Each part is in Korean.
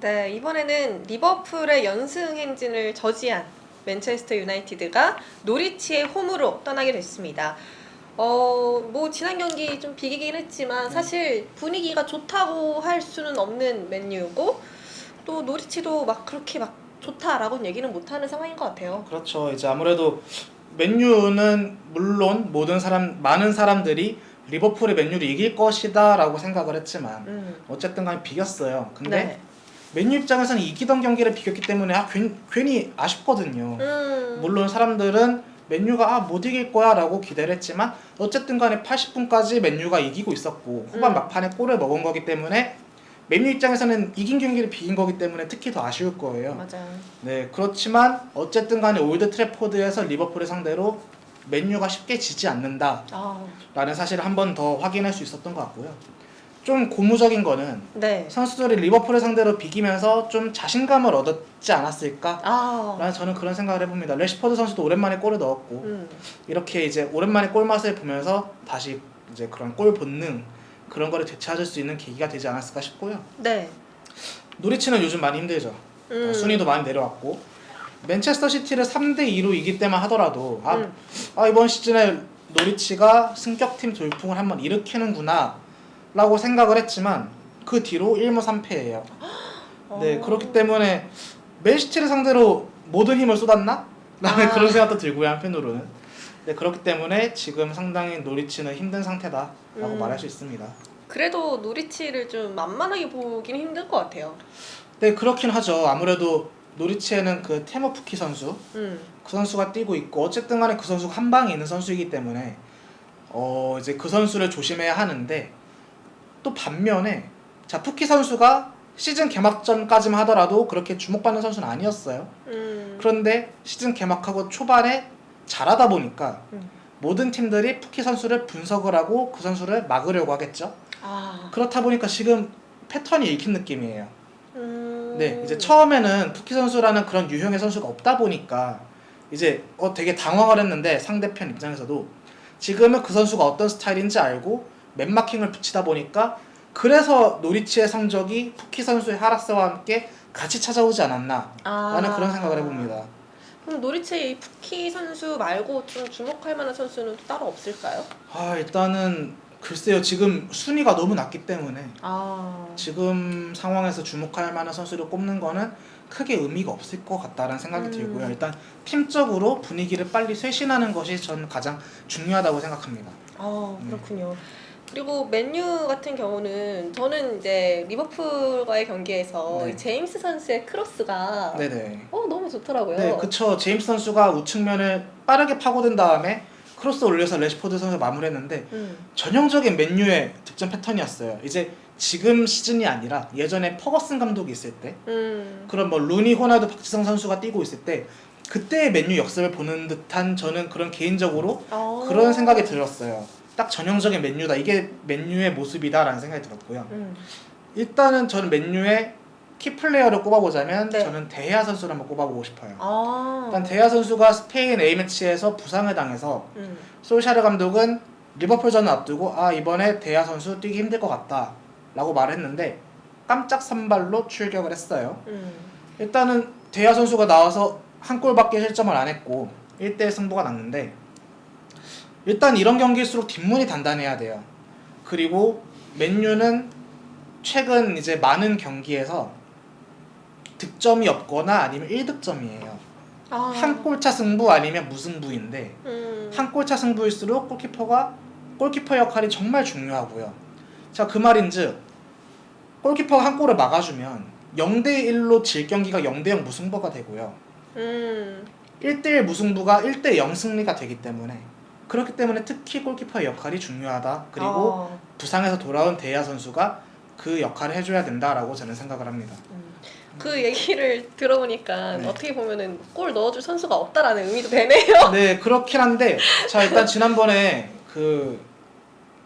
네, 이번에는 리버풀의 연승 행진을 저지한 맨체스터 유나이티드가 노리치의 홈으로 떠나게 됐습니다. 어, 뭐 지난 경기 좀 비기긴 했지만 사실 분위기가 좋다고 할 수는 없는 맨유고 또 노리치도 막 그렇게 막 좋다라고는 얘기는 못하는 상황인 것 같아요. 그렇죠. 이제 아무래도 맨유는 물론 모든 사람 많은 사람들이 리버풀이 맨유를 이길 것이다라고 생각을 했지만 음. 어쨌든 간에 비겼어요. 근데 네. 맨유 입장에서는 이기던 경기를 비겼기 때문에 아, 괜, 괜히 아쉽거든요. 음. 물론 사람들은 맨유가 아, 못 이길 거야라고 기대를 했지만 어쨌든 간에 80분까지 맨유가 이기고 있었고 후반 음. 막판에 골을 먹은 거기 때문에 맨유 입장에서는 이긴 경기를 비긴 거기 때문에 특히 더 아쉬울 거예요. 맞아요. 네, 그렇지만 어쨌든 간에 올드 트래포드에서 리버풀을 상대로 맨유가 쉽게 지지 않는다라는 아, 사실을 한 번 더 확인할 수 있었던 것 같고요. 좀 고무적인 거는 네. 선수들이 리버풀을 상대로 비기면서 좀 자신감을 얻었지 않았을까? 아, 라는 저는 그런 생각을 해봅니다. 레시퍼드 선수도 오랜만에 골을 넣었고 음. 이렇게 이제 오랜만에 골 맛을 보면서 다시 이제 그런 골 본능 그런 거를 되찾을 수 있는 계기가 되지 않았을까 싶고요. 네. 노리치는 요즘 많이 힘들죠. 음. 어, 순위도 많이 내려왔고 맨체스터 시티를 3대 2로 이길 때만 하더라도 아, 음. 아, 이번 시즌에 노리치가 승격팀 돌풍을 한번 일으키는구나 라고 생각을 했지만 그 뒤로 1무 3패예요. 네 어. 그렇기 때문에 맨시티를 상대로 모든 힘을 쏟았나? 라는 아. 그런 생각도 들고요 한편으로는 네 그렇기 때문에 지금 상당히 노리치는 힘든 상태다라고 음. 말할 수 있습니다. 그래도 노리치를 좀 만만하게 보기는 힘들 것 같아요. 네 그렇긴 하죠. 아무래도 노리치에는 그 테모 푸키 선수 음. 그 선수가 뛰고 있고 어쨌든 간에 그 선수가 한 방에 있는 선수이기 때문에 어 이제 그 선수를 조심해야 하는데 또 반면에 자 푸키 선수가 시즌 개막전까지만 하더라도 그렇게 주목받는 선수는 아니었어요. 음. 그런데 시즌 개막하고 초반에 잘하다 보니까 음. 모든 팀들이 푸키 선수를 분석을 하고 그 선수를 막으려고 하겠죠. 아. 그렇다 보니까 지금 패턴이 읽힌 느낌이에요. 음. 네, 이제 처음에는 푸키 선수라는 그런 유형의 선수가 없다 보니까 이제 어 되게 당황을 했는데 상대편 입장에서도 지금은 그 선수가 어떤 스타일인지 알고 맨마킹을 붙이다 보니까 그래서 노리치의 성적이 푸키 선수의 하락세와 함께 같이 찾아오지 않았나 아. 라는 그런 생각을 해봅니다. 그럼 노리치 이 푸키 선수 말고 좀 주목할 만한 선수는 또 따로 없을까요? 아 일단은 글쎄요 지금 순위가 너무 낮기 때문에 아. 지금 상황에서 주목할 만한 선수를 꼽는 거는 크게 의미가 없을 것 같다라는 생각이 음. 들고요. 일단 팀적으로 분위기를 빨리 쇄신하는 것이 저는 가장 중요하다고 생각합니다. 아, 네. 그렇군요. 그리고 맨유 같은 경우는 저는 이제 리버풀과의 경기에서 네. 이 제임스 선수의 크로스가 네네. 어 너무 좋더라고요. 네, 그쵸. 제임스 선수가 우측면을 빠르게 파고든 다음에 크로스 올려서 레시포드 선수 마무리했는데 음. 전형적인 맨유의 득점 패턴이었어요. 이제 지금 시즌이 아니라 예전에 퍼거슨 감독이 있을 때 음. 그런 뭐 루니, 호날두, 박지성 선수가 뛰고 있을 때 그때의 맨유 역습을 보는 듯한 저는 그런 개인적으로 어. 그런 생각이 들었어요. 딱 전형적인 맨유다. 이게 맨유의 모습이다라는 생각이 들었고요. 음. 일단은 저는 맨유의 키 플레이어를 꼽아보자면 네. 저는 대야 선수를 한번 꼽아보고 싶어요. 아. 일단 대야 선수가 스페인 A 매치에서 부상을 당해서 음. 솔샤르 감독은 리버풀전을 앞두고 아 이번에 대야 선수 뛰기 힘들 것 같다라고 말했는데 깜짝 선발로 출격을 했어요. 음. 일단은 대야 선수가 나와서 한 골밖에 실점을 안 했고 1대1 승부가 났는데 일단 이런 경기일수록 뒷문이 단단해야 돼요. 그리고 맨유는 최근 이제 많은 경기에서 득점이 없거나 아니면 1득점이에요. 아. 한 골차 승부 아니면 무승부인데 음. 한 골차 승부일수록 골키퍼가 골키퍼 역할이 정말 중요하고요. 자, 그 말인즉 골키퍼가 한 골을 막아주면 0대 1로 질 경기가 0대 0 무승부가 되고요. 음. 1대 1 무승부가 1대 0 승리가 되기 때문에 그렇기 때문에 특히 골키퍼의 역할이 중요하다. 그리고 아. 부상에서 돌아온 대야 선수가 그 역할을 해줘야 된다라고 저는 생각을 합니다. 음. 그 얘기를 들어보니까 네. 어떻게 보면은 골 넣어줄 선수가 없다라는 의미도 되네요. 네, 그렇긴 한데 자 일단 지난번에 그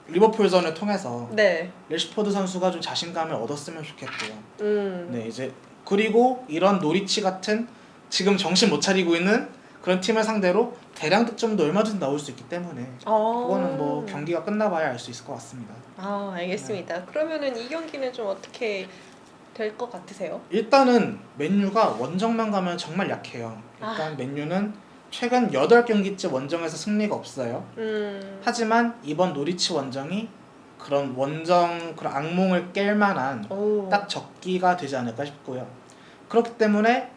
리버풀전을 통해서 네. 레시포드 선수가 좀 자신감을 얻었으면 좋겠고요. 음. 네, 이제 그리고 이런 노리치 같은 지금 정신 못 차리고 있는 그런 팀을 상대로 대량 득점도 얼마든지 나올 수 있기 때문에 어. 그거는 뭐 경기가 끝나봐야 알 수 있을 것 같습니다. 아 알겠습니다. 그러면은 이 경기는 좀 어떻게 될 것 같으세요? 일단은 맨유가 원정만 가면 정말 약해요. 일단 맨유는 최근 8경기째 원정에서 승리가 없어요. 음. 하지만 이번 노리치 원정이 그런 원정 그런 악몽을 깰 만한 오. 딱 적기가 되지 않을까 싶고요. 그렇기 때문에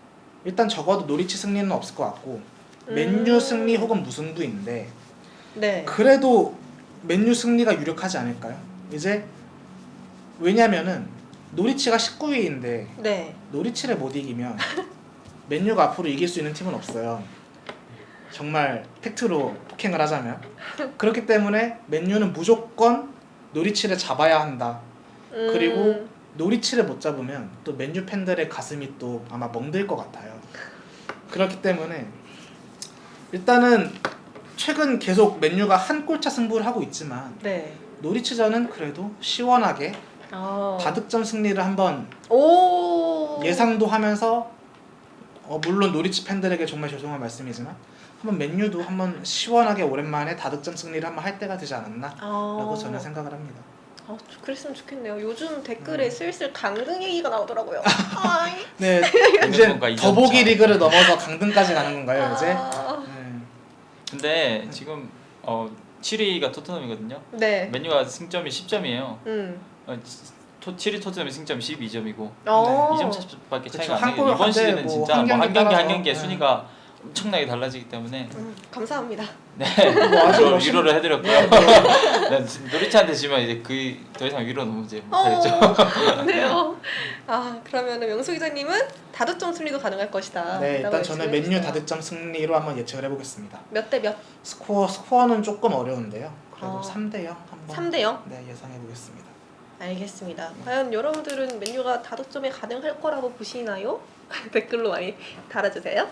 일단 적어도 노리치 승리는 없을 것 같고 맨유 음. 승리 혹은 무승부인데 네. 그래도 맨유 승리가 유력하지 않을까요? 이제 왜냐면은 노리치가 19위인데 네. 노리치를 못 이기면 맨유가 앞으로 이길 수 있는 팀은 없어요. 정말 팩트로 폭행을 하자면 그렇기 때문에 맨유는 무조건 노리치를 잡아야 한다. 음. 그리고 노리치를 못 잡으면 또 맨유 팬들의 가슴이 또 아마 멍들 것 같아요. 그렇기 때문에 일단은 최근 계속 맨유가 한 골차 승부를 하고 있지만 네. 노리치전은 그래도 시원하게 아. 다득점 승리를 한번 오. 예상도 하면서 어, 물론 노리치 팬들에게 정말 죄송한 말씀이지만 한번 맨유도 한번 시원하게 오랜만에 다득점 승리를 한번 할 때가 되지 않았나라고 아. 저는 생각을 합니다. 아, 저- 그랬으면 좋겠네요. 요즘 댓글에 음. 슬슬 강등 얘기가 나오더라고요. 아이. 네, 이제 더보기 차. 리그를 넘어서 강등까지 가는 건가요 이제? 아. 네. 근데 지금 어 7위가 토트넘이거든요. 네. 맨유가 승점이 10점이에요. 음. 어, 토 7위 토트넘이 승점이 12점이고 어. 2점 차밖에. 차이가 안한 나요. 골 이번 시즌은 뭐 진짜 한뭐한 경기 경기 한 따라서. 경기의 네. 순위가 엄청나게 달라지기 때문에 음, 감사합니다. 네 뭐 위로, 멋있- 위로를 해드렸고요. 네, 네. 난 노리치한테 지면 이제 그 더 이상 위로는 이제 어, 못하겠죠. 네요. 아 그러면은 명수 기자님은 다득점 승리도 가능할 것이다. 네, 일단 저는 맨유. 다득점 승리로 한번 예측을 해보겠습니다. 몇 대 몇? 스코어 스코어는 조금 어려운데요. 그래도 어. 3대 0 한번 3대 0? 네 예상해 보겠습니다. 알겠습니다. 과연 여러분들은 맨유가 다득점에 가능할 거라고 보시나요? 댓글로 많이 달아주세요.